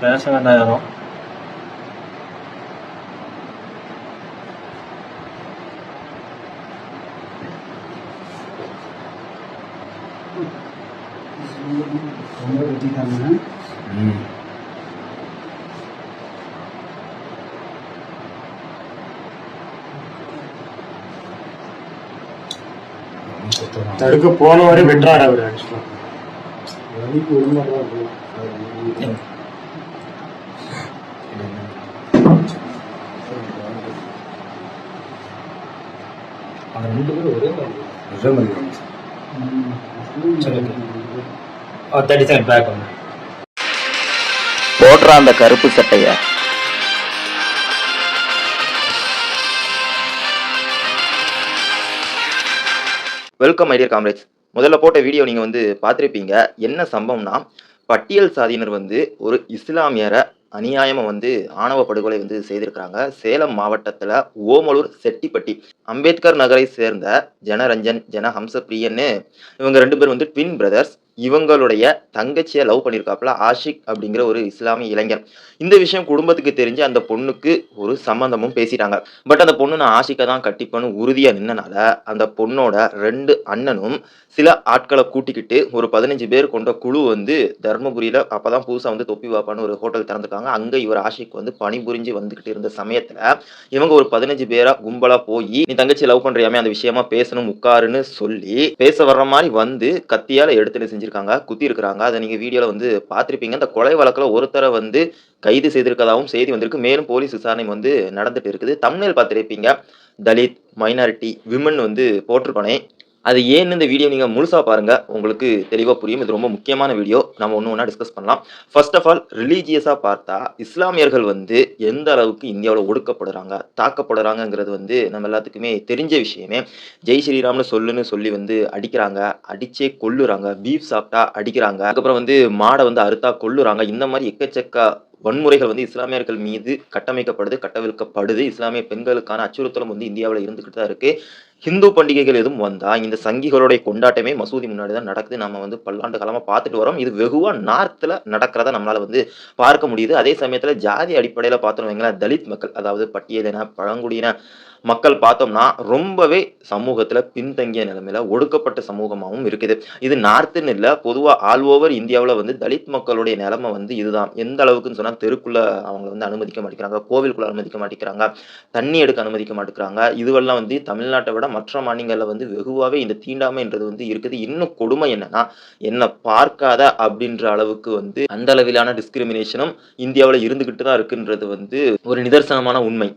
பேச வேண்டாம் யாரும் ரொம்ப வெட்டிட்டாங்க தடுக்க போன வரை வெட்டுறாரு அவர் ஆக்சுவலா வலிக்கு ஒழுங்காக அவங்க ரெண்டு பேரும் ஒரே மாதிரி தேர்ட்டி செகண்ட் பேக் வந்து போடுறா அந்த கருப்பு சட்டைய. வெல்கம் ஐடியர் காம்ரேட்ஸ் முதல்ல போட்ட வீடியோ நீங்கள் வந்து பார்த்துருப்பீங்க. என்ன சம்பவம்னா பட்டியல் சாதியினர் வந்து ஒரு இஸ்லாமியரை அநியாயமாக வந்து ஆணவ படுகொலை வந்து செய்திருக்கிறாங்க. சேலம் மாவட்டத்தில் ஓமலூர் செட்டிப்பட்டி அம்பேத்கர் நகரை சேர்ந்த ஜனரஞ்சன் ஜன ஹம்சப்பிரியன்னு இவங்க ரெண்டு பேர் வந்து ட்வின் பிரதர்ஸ் இவங்களுடைய தங்கச்சியை லவ் பண்ணியிருக்காப்புல ஆஷிக் அப்படிங்கிற ஒரு இஸ்லாமிய இளைஞர். இந்த விஷயம் குடும்பத்துக்கு தெரிஞ்சு அந்த பொண்ணுக்கு ஒரு சம்பந்தமும் பேசிட்டாங்க. பட் அந்த பொண்ணு நான் ஆஷிக்கை தான் கட்டிப்பேன்னு உறுதியாக நின்னனால அந்த பொண்ணோட ரெண்டு அண்ணனும் சில ஆட்களை கூட்டிக்கிட்டு ஒரு பதினஞ்சு பேர் கொண்ட குழு வந்து தர்மபுரியில் அப்போ தான் புதுசாக வந்து தொப்பி வாப்பான்னு ஒரு ஹோட்டல் திறந்துருக்காங்க. அங்கே இவர் ஆஷிக் வந்து பணிபுரிஞ்சு வந்துக்கிட்டு இருந்த சமயத்தில் இவங்க ஒரு பதினஞ்சு பேராக கும்பலாக போய் நீ தங்கச்சி லவ் பண்ணுறியாமே அந்த விஷயமா பேசணும் உட்காருன்னு சொல்லி பேச வர்ற மாதிரி வந்து கத்தியால எடுத்துட்டு செஞ்சிருக்காங்க குத்தி இருக்கிறாங்க அதை நீங்க வீடியோல வந்து பார்த்திருப்பீங்க. அந்த கொலை வழக்குல ஒருத்தரை வந்து கைது செய்திருக்கதாகவும் செய்தி வந்திருக்கு. மேலும் போலீஸ் விசாரணை வந்து நடந்துட்டு இருக்குது. தமிழில் பார்த்துருப்பீங்க. தலித் மைனாரிட்டி விமன் வந்து போட்டிருப்பானே அது ஏன்னு இந்த வீடியோ நீங்கள் முழுசாக பாருங்கள் உங்களுக்கு தெளிவாக புரியும். இது ரொம்ப முக்கியமான வீடியோ நம்ம ஒன்று ஒன்றா டிஸ்கஸ் பண்ணலாம். ஃபர்ஸ்ட் ஆஃப் ஆல் ரிலீஜியஸாக பார்த்தா இஸ்லாமியர்கள் வந்து எந்த அளவுக்கு இந்தியாவில் ஒடுக்கப்படுறாங்க தாக்கப்படுறாங்கங்கிறது வந்து நம்ம எல்லாத்துக்குமே தெரிஞ்ச விஷயமே. ஜெய் ஸ்ரீராம்னு சொல்லுன்னு சொல்லி வந்து அடிக்கிறாங்க அடிச்சே கொல்லுறாங்க பீஃப் சாப்பிட்டா அடிக்கிறாங்க. அதுக்கப்புறம் வந்து மாடை வந்து அறுத்தா கொல்லுறாங்க. இந்த மாதிரி எக்கச்சக்க வன்முறைகள் வந்து இஸ்லாமியர்கள் மீது கட்டமைக்கப்படுது கட்டவிழ்க்கப்படுது. இஸ்லாமிய பெண்களுக்கான அச்சுறுத்தலும் வந்து இந்தியாவில் இருந்துக்கிட்டு தான் இருக்குது ஹிந்து பண்டிகைகள் எதுவும் வந்தால் இந்த சங்கிகளுடைய கொண்டாட்டமே மசூதி முன்னாடி தான் நடக்குது. நம்ம வந்து பல்லாண்டு காலமாக பார்த்துட்டு வரோம். இது வெகுவாக நார்த்தில் நடக்கிறத நம்மளால் வந்து பார்க்க முடியுது. அதே சமயத்தில் ஜாதி அடிப்படையில் பார்த்தோம் வைங்களேன் தலித் மக்கள் அதாவது பட்டியலின பழங்குடியின மக்கள் பார்த்தோம்னா ரொம்பவே சமூகத்தில் பின்தங்கிய நிலைமையில ஒடுக்கப்பட்ட சமூகமாகவும் இருக்குது. இது நார்த்துன்னு இல்லை பொதுவாக ஆல் ஓவர் இந்தியாவில் வந்து தலித் மக்களுடைய நிலைமை வந்து இதுதான். எந்த அளவுக்குன்னு சொன்னால் தெருக்குள்ள அவங்க வந்து அனுமதிக்க மாட்டேங்கிறாங்க கோவிலுக்குள்ளே அனுமதிக்க மாட்டேங்கிறாங்க தண்ணி எடுக்க அனுமதிக்க மாட்டேங்கிறாங்க. இதுவெல்லாம் வந்து தமிழ்நாட்டை விட மற்ற மாநிலங்களில் வந்து வெகுவாகவே இந்த தீண்டாமைன்றது வந்து இருக்குது. இன்னும் கொடுமை என்னன்னா என்னை பார்க்காத அப்படின்ற அளவுக்கு வந்து அந்த அளவிலான டிஸ்கிரிமினேஷனும் இந்தியாவில் இருந்துகிட்டு தான் இருக்குன்றது வந்து ஒரு நிதர்சனமான உண்மை.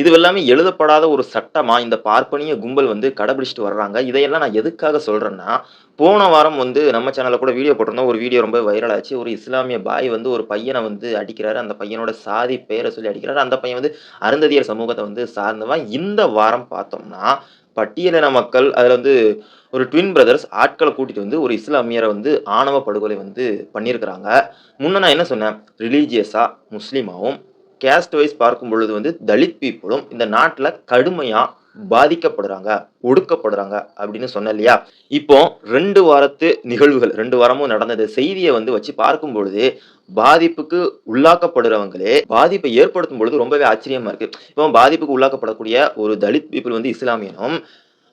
இது எல்லாமே எழுதப்படாத ஒரு சட்டமா இந்த பார்ப்பனிய கும்பல் வந்து கடைபிடிச்சிட்டு வர்றாங்க. இதையெல்லாம் நான் எதுக்காக சொல்றேன்னா போன வாரம் வந்து நம்ம சேனலில் கூட வீடியோ போட்டிருந்தோம். ஒரு வீடியோ ரொம்ப வைரல் ஆச்சு. ஒரு இஸ்லாமிய பாய் வந்து ஒரு பையனை வந்து அடிக்கிறாரு. அந்த பையனோட சாதி பெயரை சொல்லி அடிக்கிறாரு. அந்த பையன் வந்து அருந்ததியர் சமூகத்தை வந்து சார்ந்தவன். இந்த வாரம் பார்த்தோம்னா பட்டியலின மக்கள் அதில் வந்து ஒரு ட்வின் பிரதர்ஸ் ஆட்களை கூட்டிட்டு வந்து ஒரு இஸ்லாமியரை வந்து ஆணவ படுகொலை வந்து பண்ணியிருக்கிறாங்க. முன்ன நான் என்ன சொன்னேன்? ரிலீஜியஸாக முஸ்லீமாகவும் கேஸ்ட் வைஸ் பார்க்கும் பொழுது வந்து தலித் பீப்புளும் இந்த நாட்டில் கடுமையாக பாதிக்கப்படுறாங்க ஒடுக்கப்படுறாங்க அப்படின்னு சொன்னேன் இல்லையா? இப்போ ரெண்டு வாரத்து நிகழ்வுகள் ரெண்டு வாரமும் நடந்தது செய்தியை வந்து வச்சு பார்க்கும் பொழுது பாதிப்புக்கு உள்ளாக்கப்படுறவங்களே பாதிப்பை ஏற்படுத்தும் பொழுது ரொம்பவே ஆச்சரியமா இருக்கு. இப்போ பாதிப்புக்கு உள்ளாக்கப்படக்கூடிய ஒரு தலித் பீப்புள் வந்து இஸ்லாமியனும்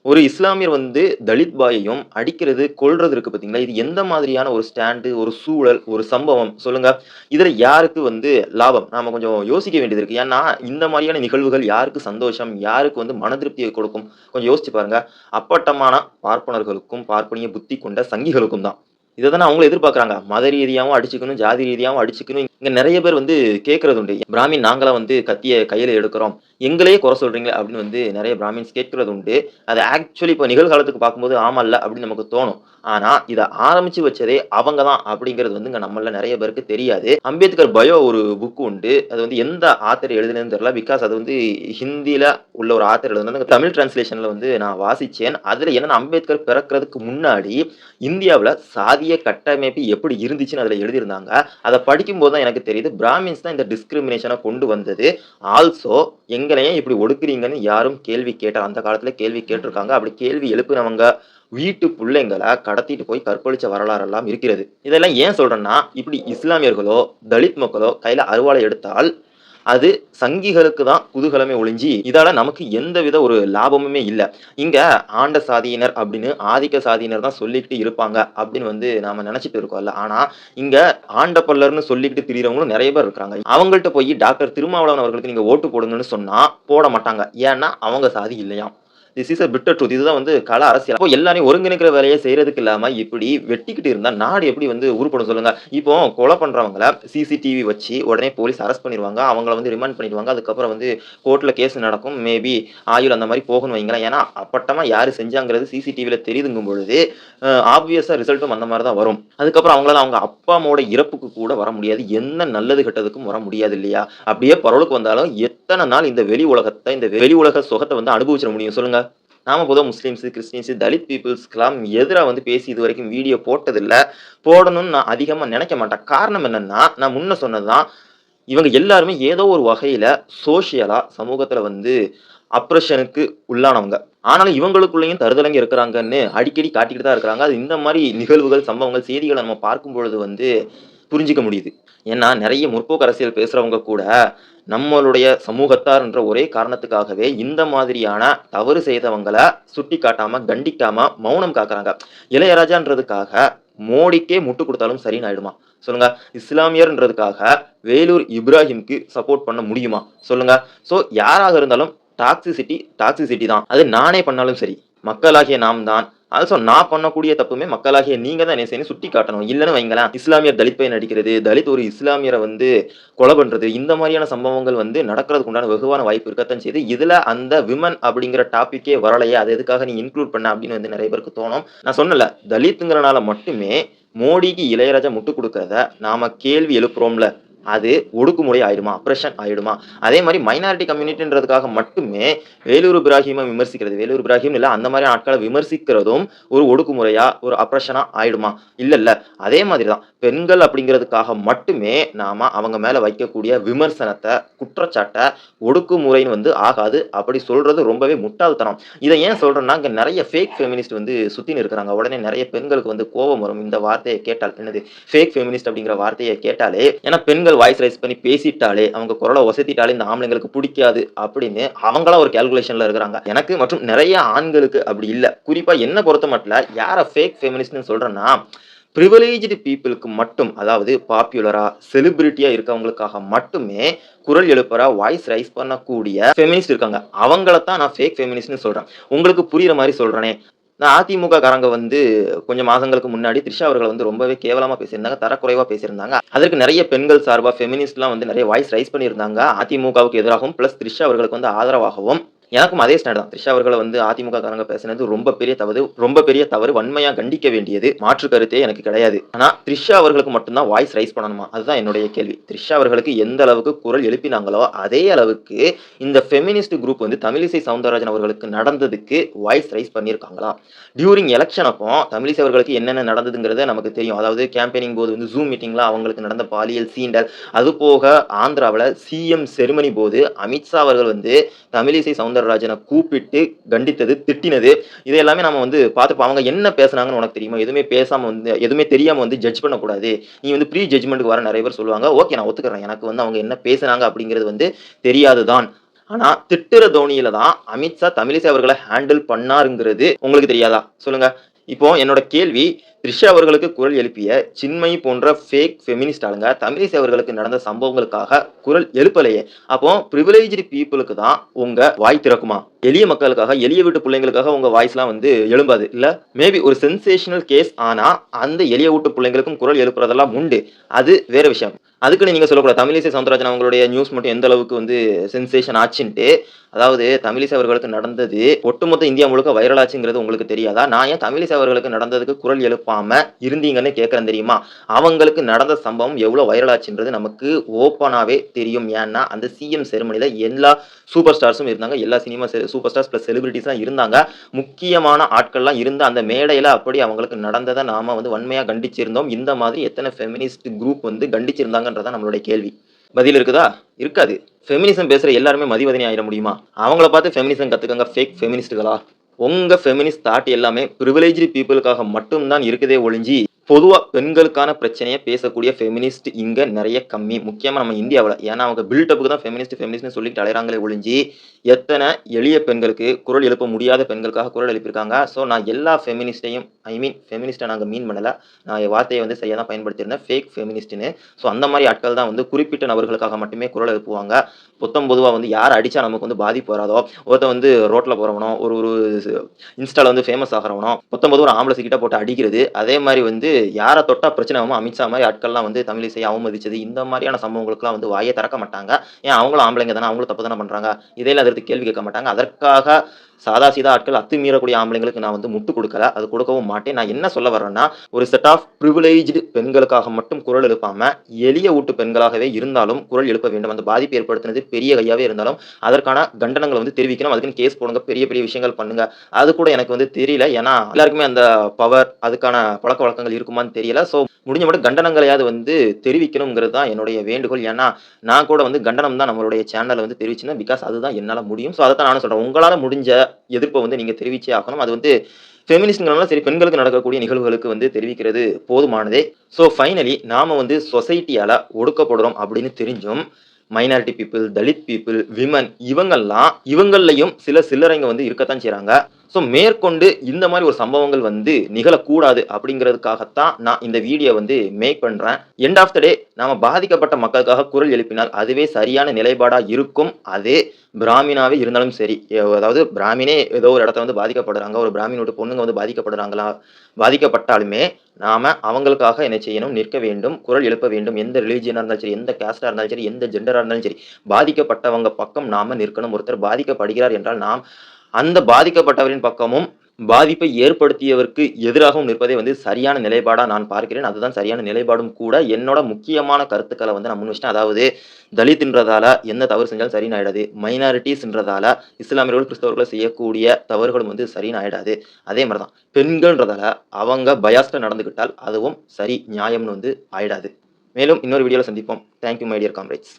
ஒரு இஸ்லாமியர் வந்து தலித் பாயையும் அடிக்கிறது கொள்றது இருக்கு பார்த்தீங்களா இது எந்த மாதிரியான ஒரு ஸ்டாண்டு ஒரு சூழல் ஒரு சம்பவம்? சொல்லுங்க. இதுல யாருக்கு வந்து லாபம்? நாம கொஞ்சம் யோசிக்க வேண்டியது இருக்கு. ஏன்னா இந்த மாதிரியான நிகழ்வுகள் யாருக்கு சந்தோஷம்? யாருக்கு வந்து மன திருப்தியை கொடுக்கும்? கொஞ்சம் யோசிச்சு பாருங்க. அப்பட்டமான பார்ப்பனர்களுக்கும் பார்ப்பனிய புத்தி கொண்ட சங்கிகளுக்கும் தான். இதை தானே அவங்களும் எதிர்பார்க்குறாங்க. மத ரீதியாகவும் அடிச்சுக்கணும் ஜாதி ரீதியாகவும் அடிச்சுக்கணும். இங்கே நிறைய பேர் வந்து கேட்கறது உண்டு. பிராமின் நாங்களாம் வந்து கத்தியை கையில் எடுக்கிறோம். எங்களையே குறை சொல்றீங்களே அப்படின்னு வந்து நிறைய பிராமின்ஸ் கேட்கறது உண்டு. அது ஆக்சுவலி இப்போ நிகழ்காலத்துக்கு பார்க்கும்போது ஆமா அப்படின்னு நமக்கு தோணும். ஆனா இதை ஆரம்பிச்சு வச்சதே அவங்க தான் அப்படிங்கிறது வந்து இங்க நம்மள நிறைய பேருக்கு தெரியாது. அம்பேத்கர் பயோ ஒரு புக் உண்டு. அது வந்து எந்த ஆத்தர் எழுதுனதுன்னு தெரியல. பிகாஸ் அது வந்து ஹிந்தியில உள்ள ஒரு ஆத்தர் எழுதுனது. தமிழ் டிரான்ஸ்லேஷன்ல வந்து நான் வாசிச்சேன். அதுல என்னன்னா அம்பேத்கர் பிறக்கிறதுக்கு முன்னாடி இந்தியாவில் சாதிய கட்டமைப்பு எப்படி இருந்துச்சுன்னு அதில் எழுதியிருந்தாங்க. அதை படிக்கும்போது தான் எனக்கு தெரியுது. பிராமின்ஸ் தான் இந்த டிஸ்கிரிமினேஷனை கொண்டு வந்தது. ஆல்சோ எங்களையும் இப்படி ஒடுக்குறீங்கன்னு யாரும் கேள்வி கேட்டார் அந்த காலத்தில் கேள்வி கேட்டிருக்காங்க. அப்படி கேள்வி எழுப்பினவங்க வீட்டு பிள்ளைங்களை கடத்திட்டு போய் கற்பழிச்ச வரலாறெல்லாம் இருக்கிறது. இதெல்லாம் ஏன் சொல்றேன்னா இப்படி இஸ்லாமியர்களோ தலித் மக்களோ கையில அருவாளை எடுத்தால் அது சங்கிகளுக்கு தான் குதூகலமே ஒழிஞ்சி இதால நமக்கு எந்தவித ஒரு லாபமுமே இல்லை. இங்க ஆண்ட சாதியினர் அப்படின்னு ஆதிக்க சாதியினர் தான் சொல்லிக்கிட்டு இருப்பாங்க அப்படின்னு வந்து நாம நினைச்சிட்டு இருக்கோம்ல ஆனா இங்க ஆண்ட பல்லர்னு சொல்லிக்கிட்டு திரியறவங்களும் நிறைய பேர் இருக்காங்க அவங்கள்ட்ட போய் டாக்டர் திருமாவளவன் அவர்களுக்கு நீங்க ஓட்டு போடுங்கன்னு சொன்னா போட மாட்டாங்க. ஏன்னா அவங்க சாதி இல்லையாம். This is a bitter truth இதுதான் வந்து கல அரசியல். அப்போ எல்லாரையும் ஒருங்கிணைக்கிற வேலையை செய்யறதுக்கு இல்லாம இப்படி வெட்டிக்கிட்டு இருந்தா நாடு எப்படி வந்து உருப்படும் சொல்லுங்க. இப்போ கொலை பண்றவங்கள சிசிடிவி வச்சு உடனே போலீஸ் அரெஸ்ட் பண்ணிடுவாங்க. அவங்கள வந்து ரிமாண்ட் பண்ணிடுவாங்க. அதுக்கப்புறம் வந்து கோர்ட்ல கேஸ் நடக்கும். மேபி ஆயுள் அந்த மாதிரி போகணும் வைங்களேன். ஏன்னா அப்பட்டமா யாரு செஞ்சாங்கிறது சிசிடிவில தெரியுதுங்கும் பொழுது ஆப்வியஸா ரிசல்ட்டும் அந்த மாதிரி தான் வரும். அதுக்கப்புறம் அவங்களால அவங்க அப்பா அம்மாவோட இறப்புக்கு கூட வர முடியாது. என்ன நல்லது கெட்டதுக்கும் வர முடியாது இல்லையா? அப்படியே பரவலுக்கு வந்தாலும் எத்தனை நாள் இந்த வெளி உலகத்தை இந்த வெளி உலக சுகத்தை வந்து அனுபவிச்சிட முடியும் சொல்லுங்க. நாம பொதுவாக முஸ்லீம்ஸு கிறிஸ்டின்ஸு தலித் பீப்புள்ஸ்க்கெல்லாம் எதிராக வந்து பேசி இது வரைக்கும் வீடியோ போட்டதில்லை. போடணும்னு நான் அதிகமாக நினைக்க மாட்டேன். காரணம் என்னென்னா நான் முன்ன சொன்னதுதான். இவங்க எல்லாருமே ஏதோ ஒரு வகையில் சோஷியலாக சமூகத்தில் வந்து அப்ரஷனுக்கு உள்ளானவங்க. ஆனாலும் இவங்களுக்குள்ளேயும் தருதலங்க இருக்கிறாங்கன்னு அடிக்கடி காட்டிக்கிட்டு தான் இருக்கிறாங்க. அது இந்த மாதிரி நிகழ்வுகள் சம்பவங்கள் செய்திகளை நம்ம பார்க்கும் பொழுது வந்து புரிஞ்சிக்க முடியுது. ஏன்னா நிறைய முற்போக்கு அரசியல் பேசுறவங்க கூட நம்மளுடைய சமூகத்தார் என்ற ஒரே காரணத்துக்காகவே இந்த மாதிரியான தவறு செய்தவங்களை சுட்டி காட்டாம கண்டிக்காம மௌனம் காக்குறாங்க. இளையராஜான்றதுக்காக மோடிக்கே முட்டு கொடுத்தாலும் சரின்னு ஆயிடுமா? சொல்லுங்க. இஸ்லாமியர்ன்றதுக்காக வேலூர் இப்ராஹிம்க்கு சப்போர்ட் பண்ண முடியுமா? சொல்லுங்க. ஸோ யாராக இருந்தாலும் டாக்ஸிசிட்டி டாக்ஸிசிட்டி தான். அது நானே பண்ணாலும் சரி. மக்களாகிய நாம் தான் ஆல்சோ நான் பண்ணக்கூடிய தப்புமே மக்களாகிய நீங்க தான் என்ன செய்யணும் சுட்டி காட்டணும் இல்லைன்னு வைங்களேன். இஸ்லாமியர் தலித் பையன் நடிக்கிறது தலித் ஒரு இஸ்லாமியரை வந்து கொலை பண்றது இந்த மாதிரியான சம்பவங்கள் வந்து நடக்கிறதுக்கு உண்டான வெகுவான வாய்ப்பு இருக்கத்தான் செய்யுது. இதுல அந்த விமன் அப்படிங்கிற டாபிக்கே வரலையே அது எதுக்காக நீ இன்க்ளூட் பண்ண அப்படின்னு வந்து நிறைய பேருக்கு தோணும். நான் சொன்னல தலித்துங்கிறனால மட்டுமே மோடிக்கு இளையராஜா முட்டு கொடுக்கறத நாம கேள்வி எழுப்புறோம்ல. அது ஒடுக்குமுறை ஆயிடுமா? அப்ரஷன் ஆயிடுமா? அதே மாதிரி மைனாரிட்டி கம்யூனிட்டின்றதுக்காக மட்டுமே வேலூர் இப்ராஹிமை விமர்சிக்கிறது. வேலூர் இப்ராஹிம் இல்லை அந்த மாதிரி ஆட்களை விமர்சிக்கிறதும் ஒரு ஒடுக்குமுறையா ஒரு அப்ரஷனா ஆயிடுமா? இல்ல இல்ல அதே மாதிரி தான் பெண்கள் அப்படிங்கிறதுக்காக மட்டுமே நாம அவங்க மேல வைக்கக்கூடிய விமர்சனத்தை குற்றச்சாட்டை ஒடுக்குமுறைன்னு வந்து ஆகாது. அப்படி சொல்றது ரொம்பவே முட்டாள்தனம். இதை ஏன் சொல்றேன்னா இங்க நிறைய ஃபேக் ஃபெமினிஸ்ட் வந்து சுத்தின்னு இருக்கிறாங்க. உடனே நிறைய பெண்களுக்கு வந்து கோபம் வரும். இந்த வார்த்தையை கேட்டால் என்னது? ஃபேக் ஃபெமினிஸ்ட் அப்படிங்கிற வார்த்தையை கேட்டாலே ஏன்னா பெண்கள் வாய்ஸ் ரைஸ் பண்ணி பேசிட்டாலே அவங்க குரலை ஒசத்திட்டாலே இந்த ஆம்பளைங்களுக்கு பிடிக்காது அப்படின்னு அவங்களா ஒரு கேல்குலேஷன்ல இருக்கிறாங்க. எனக்கு மற்றும் நிறைய ஆண்களுக்கு அப்படி இல்லை. குறிப்பா என்ன பொறுத்த மட்டும் யாரை ஃபேக் ஃபெமினிஸ்ட்னு சொல்றேன்னா ப்ரிவிலேஜ்டு பீப்புளுக்கு மட்டும் அதாவது பாப்புலரா செலிபிரிட்டியா இருக்கவங்களுக்காக மட்டுமே குரல் எழுப்பரா வாய்ஸ் ரைஸ் பண்ணக்கூடிய ஃபெமினிஸ்ட் இருக்காங்க. அவங்கள தான் நான் ஃபேக் ஃபெமினிஸ்ட்னு சொல்றேன். உங்களுக்கு புரியுற மாதிரி சொல்கிறேனே நான் அதிமுக காரங்க வந்து கொஞ்சம் மாதங்களுக்கு முன்னாடி த்ரிஷா அவர்களை வந்து ரொம்பவே கேவலமாக பேசியிருந்தாங்க தரக்குறைவாக பேசியிருந்தாங்க. அதற்கு நிறைய பெண்கள் சார்பாக ஃபெமினிஸ்ட்லாம் வந்து நிறைய வாய்ஸ் ரைஸ் பண்ணியிருந்தாங்க. அதிமுகவுக்கு எதிராகவும் ப்ளஸ் த்ரிஷா அவர்களுக்கு வந்து ஆதரவாகவும் எனக்கும் அதே ஸ்டாண்ட் தான். த்ரிஷா அவர்களை வந்து அதிமுக காரங்க பேசினது ரொம்ப பெரிய தவறு ரொம்ப பெரிய தவறு வன்மையா கண்டிக்க வேண்டியது மாற்று கருத்தே எனக்கு கிடையாது. ஆனா த்ரிஷா அவர்களுக்கு மட்டும்தான் வாய்ஸ் ரைஸ் பண்ணணுமா? அதுதான் என்னுடைய கேள்வி. த்ரிஷா அவர்களுக்கு எந்த அளவுக்கு குரல் எழுப்பினாங்களோ அதே அளவுக்கு இந்த ஃபெமினிஸ்ட் குரூப் வந்து தமிழிசை சவுந்தரராஜன் அவர்களுக்கு நடந்ததுக்கு வாய்ஸ் ரைஸ் பண்ணியிருக்காங்களா? டியூரிங் எலெக்ஷன் அப்போ தமிழிசை அவர்களுக்கு என்னென்ன நடந்ததுங்கிறத நமக்கு தெரியும். அதாவது கேம்பெயினிங் போது வந்து ஜூம் மீட்டிங்ல அவங்களுக்கு நடந்த பாலியல் சீண்டல் அது போக ஆந்திராவில் சிஎம் செருமனி போது அமித்ஷா அவர்கள் வந்து தமிழிசை சவுந்தரராஜனை கூப்பிட்டு கண்டித்தது திட்டினது. இதை எல்லாமே நம்ம வந்து பார்த்துப்போம். அவங்க என்ன பேசுனாங்கன்னு உனக்கு தெரியுமா? எதுவுமே பேசாம வந்து எதுவுமே தெரியாம வந்து ஜட்ஜ் பண்ணக்கூடாது. நீ வந்து ப்ரீ ஜட்ஜ்மெண்ட்டுக்கு வர நிறைய பேர் சொல்லுவாங்க ஓகே நான் ஒத்துக்கிறேன். எனக்கு வந்து அவங்க என்ன பேசுனாங்க அப்படிங்கிறது வந்து தெரியாதுதான். ஆனா திட்டுற தோனியில தான் அமித்ஷா தமிழிசை அவர்களை ஹேண்டில் பண்ணாருங்கிறது உங்களுக்கு தெரியாதா? சொல்லுங்க. இப்போ என்னோட கேள்வி த்ரிஷா அவர்களுக்கு குரல் எழுப்பிய சின்மை போன்ற ஃபேக் ஃபெமினிஸ்ட் ஆளுங்க தமிழிசை அவர்களுக்கு நடந்த சம்பவங்களுக்காக குரல் எழுப்பலையே. அப்போ ப்ரிவிலேஜ்டு பீப்புளுக்கு தான் உங்க வாய் திறக்குமா? எளிய மக்களுக்காக எளிய வீட்டு பிள்ளைங்களுக்காக உங்க வாய்ஸ்லாம் வந்து எழும்பாது. இல்ல மேபி ஒரு சென்சேஷனல் கேஸ் ஆனா அந்த எளிய வீட்டு பிள்ளைங்களுக்கும் குரல் எழுப்புறதெல்லாம் உண்டு. அது வேற விஷயம். அதுக்குன்னு நீங்க சொல்லக்கூடாது. தமிழிசை சவுந்தரராஜன் அவங்களுடைய நியூஸ் மட்டும் எந்த அளவுக்கு வந்து சென்சேஷன் ஆச்சுன்ட்டு அதாவது தமிழிசை அவர்களுக்கு நடந்தது ஒட்டுமொத்த இந்தியா முழுக்க வைரல் ஆச்சுங்கிறது உங்களுக்கு தெரியாதா? நான் ஏன் தமிழிசை அவர்களுக்கு நடந்ததுக்கு குரல் எழுப்பாம இருந்தீங்கன்னு கேட்கறேன் தெரியுமா? அவங்களுக்கு நடந்த சம்பவம் எவ்வளவு வைரல் ஆச்சுன்றது நமக்கு ஓப்பனாவே தெரியும். ஏன்னா அந்த சிஎம் செருமனில எல்லா சூப்பர் ஸ்டார்ஸும் இருந்தாங்க. எல்லா சினிமா சூப்பர் ஸ்டார்ஸ் பிளஸ் செலிபிரிட்டிஸ்லாம் இருந்தாங்க. முக்கியமான ஆட்கள்லாம் இருந்த அந்த மேடையில அப்படி அவங்களுக்கு நடந்ததை நாம வந்து வன்மையா கண்டிச்சிருந்தோம். இந்த மாதிரி எத்தனை ஃபெமினிஸ்ட் குரூப் வந்து கண்டிச்சிருந்தாங்கன்றதான் நம்மளுடைய கேள்வி. பதில் இருக்குதா? இருக்காது. ஃபெமினிசம் பேசுற எல்லாருமே மதிவதனி ஆயிட முடியுமா? அவங்கள பார்த்து ஃபெமினிசம் கத்துக்கங்க. ஃபேக் ஃபெமினிஸ்டுகளா உங்கள் ஃபெமினிஸ்ட் தாட் எல்லாமே ப்ரிவிலேஜ் பீப்புளுக்காக மட்டும்தான் இருக்குதே ஒழிஞ்சி பொதுவாக பெண்களுக்கான பிரச்சனையை பேசக்கூடிய ஃபெமினிஸ்ட் இங்கே நிறைய கம்மி. முக்கியமாக நம்ம இந்தியாவில். ஏன்னா அவங்க பில்டப்புக்கு தான் ஃபெமினிஸ்ட் ஃபெமினிஸ்ட்னு சொல்லிட்டு அலைகிறாங்களே ஒழிஞ்சி எத்தனை எளிய பெண்களுக்கு குரல் எழுப்ப முடியாத பெண்களுக்காக குரல் எழுப்பியிருக்காங்க. ஸோ நான் எல்லா ஃபெமினிஸ்ட்டையும் ஐ மீன் ஃபெமினிஸ்ட்டை நாங்கள் மீன் பண்ணலை. நான் என் வார்த்தையை வந்து சரியாக தான் பயன்படுத்தியிருந்தேன். ஃபேக் ஃபெமினிஸ்ட்டுன்னு ஸோ அந்த மாதிரி ஆட்கள் தான் வந்து குறிப்பிட்ட நபர்களுக்காக மட்டுமே குரல் எழுப்புவாங்க. பொத்தம் பொதுவாக வந்து யார் அடித்தா நமக்கு வந்து பாதிப்பு வராதோ ஒருத்தன் வந்து ரோட்டில் போகிறவனோ ஒரு ஒரு இன்ஸ்டாவில் வந்து ஃபேமஸ் ஆகிறவனோ பொத்தம் ஒரு ஆம்பளை கிட்ட போட்டு அடிக்கிறது அதே மாதிரி வந்து யாரை தொட்டா பிரச்சனை ஆகும் அமித்ஷா மாதிரி ஆட்கள்லாம் வந்து தமிழிசை அவமதிச்சது இந்த மாதிரியான சம்பவங்களுக்குலாம் வந்து வாயை திறக்க மாட்டாங்க. ஏன் அவங்களும் ஆம்பளைங்க தானே அவங்களும் தப்பு தானே பண்ணுறாங்க இதையெல்லாம் எதிர்த்து கேள்வி கேட்க மாட்டாங்க. அதற்காக சாதா சீதா ஆட்கள் அத்துமீறக்கூடிய ஆம்பளைங்களுக்கு நான் வந்து முட்டு கொடுக்கல அது கொடுக்கவும் மாட்டேன். நான் என்ன சொல்ல வர்றேன்னா ஒரு செட் ஆஃப் ப்ரிவிலேஜ்டு பெண்களுக்காக மட்டும் குரல் எழுப்பாம எளிய ஊட்டு பெண்களாகவே இருந்தாலும் குரல் எழுப்ப வேண்டும். அந்த பாதிப்பு ஏற்படுத்தினது பெரிய கையாகவே இருந்தாலும் அதற்கான கண்டனங்களை வந்து தெரிவிக்கணும். அதுக்குன்னு கேஸ் போடுங்க பெரிய பெரிய விஷயங்கள் பண்ணுங்க. அது கூட எனக்கு வந்து தெரியல. ஏன்னா எல்லாருக்குமே அந்த பவர் அதுக்கான பழக்க வழக்கங்கள் இருக்குமான்னு தெரியல. ஸோ முடிஞ்ச மட்டும் கண்டனங்களையாவது வந்து தெரிவிக்கணுங்கிறது தான் என்னுடைய வேண்டுகோள். ஏன்னா நான் கூட வந்து கண்டனம் தான் நம்மளுடைய சேனலை வந்து தெரிவிச்சுன்னா பிகாஸ் அதுதான் என்னால் முடியும். ஸோ அதை தான் நானும் சொல்கிறேன் உங்களால் முடிஞ்ச எதிர்ப்பை வந்து நீங்கள் தெரிவிச்சே ஆகணும். அது வந்து ஃபெமினிஸ்ட்ங்கிறனால சரி பெண்களுக்கு நடக்கக்கூடிய நிகழ்வுகளுக்கு வந்து தெரிவிக்கிறது போதுமானதே. ஸோ ஃபைனலி நாம் வந்து சொசைட்டியால் ஒடுக்கப்படுறோம் அப்படின்னு தெரிஞ்சும் minority people Dalit people women இவங்கெல்லாம் இவங்கள்லையும் சில சில்லறைங்க வந்து இருக்கத்தான் செய்கிறாங்க ஸோ மேற்கொண்டு இந்த மாதிரி ஒரு சம்பவங்கள் வந்து நிகழக்கூடாது அப்படிங்கிறதுக்காகத்தான் நான் இந்த வீடியோ வந்து மேக் பண்ணுறேன் எண்ட் ஆஃப் த டே நாம பாதிக்கப்பட்ட மக்களுக்காக குரல் எழுப்பினால் அதுவே சரியான நிலைப்பாடாக இருக்கும். அதே பிராமினாவே இருந்தாலும் சரி அதாவது பிராமினே ஏதோ ஒரு இடத்துல வந்து பாதிக்கப்படுறாங்க ஒரு பிராமினோட பொண்ணுங்க வந்து பாதிக்கப்படுறாங்களா பாதிக்கப்பட்டாலுமே நாம அவங்களுக்காக என்ன செய்யணும் நிற்க வேண்டும் குரல் எழுப்ப வேண்டும் எந்த ரிலீஜியனாக இருந்தாலும் சரி எந்த கேஸ்டாக இருந்தாலும் சரி எந்த ஜெண்டராக இருந்தாலும் சரி பாதிக்கப்பட்டவங்க பக்கம் நாம நிற்கணும். ஒருத்தர் பாதிக்கப்படுகிறார் என்றால் நாம் அந்த பாதிக்கப்பட்டவரின் பக்கமும் பாதிப்பை ஏற்படுத்தியவருக்கு எதிராகவும் நிற்பதே வந்து சரியான நிலைப்பாடாக நான் பார்க்கிறேன். அதுதான் சரியான நிலைப்பாடும் கூட என்னோட முக்கியமான கருத்துக்களை வந்து நான் முன் வச்சிட்டேன். அதாவது தலித்ன்றதால எந்த தவறு செஞ்சாலும் சரின்னு ஆயிடாது மைனாரிட்டிஸ்ன்றதால இஸ்லாமியர்கள் கிறிஸ்தவர்கள் செய்யக்கூடிய தவறுகளும் வந்து சரின்னு ஆயிடாது அதே மாதிரி தான் பெண்கள்ன்றதால அவங்க பயாஸ்ட நடந்துக்கிட்டால் அதுவும் சரி நியாயம்னு வந்து ஆயிடாது. மேலும் இன்னொரு வீடியோவில் சந்திப்போம். Thank you my dear comrades